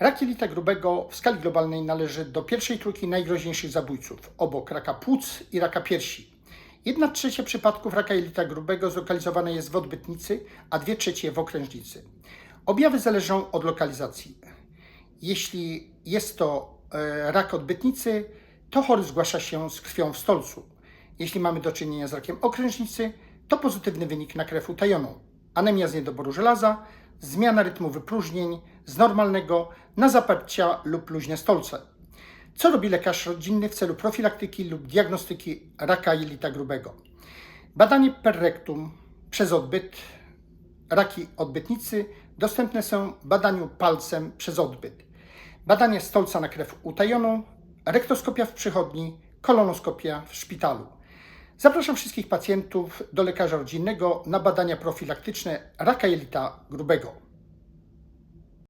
Rak jelita grubego w skali globalnej należy do pierwszej trójki najgroźniejszych zabójców, obok raka płuc i raka piersi. Jedna trzecia przypadków raka jelita grubego zlokalizowana jest w odbytnicy, a dwie trzecie w okrężnicy. Objawy zależą od lokalizacji. Jeśli jest to e, rak odbytnicy, to chory zgłasza się z krwią w stolcu. Jeśli mamy do czynienia z rakiem okrężnicy, to pozytywny wynik na krew utajoną. Anemia z niedoboru żelaza, zmiana rytmu wypróżnień z normalnego na zaparcia lub luźne stolce. Co robi lekarz rodzinny w celu profilaktyki lub diagnostyki raka jelita grubego? Badanie per rectum przez odbyt, raki odbytnicy dostępne są badaniu palcem przez odbyt. Badanie stolca na krew utajoną, rektoskopia w przychodni, kolonoskopia w szpitalu. Zapraszam wszystkich pacjentów do lekarza rodzinnego na badania profilaktyczne raka jelita grubego.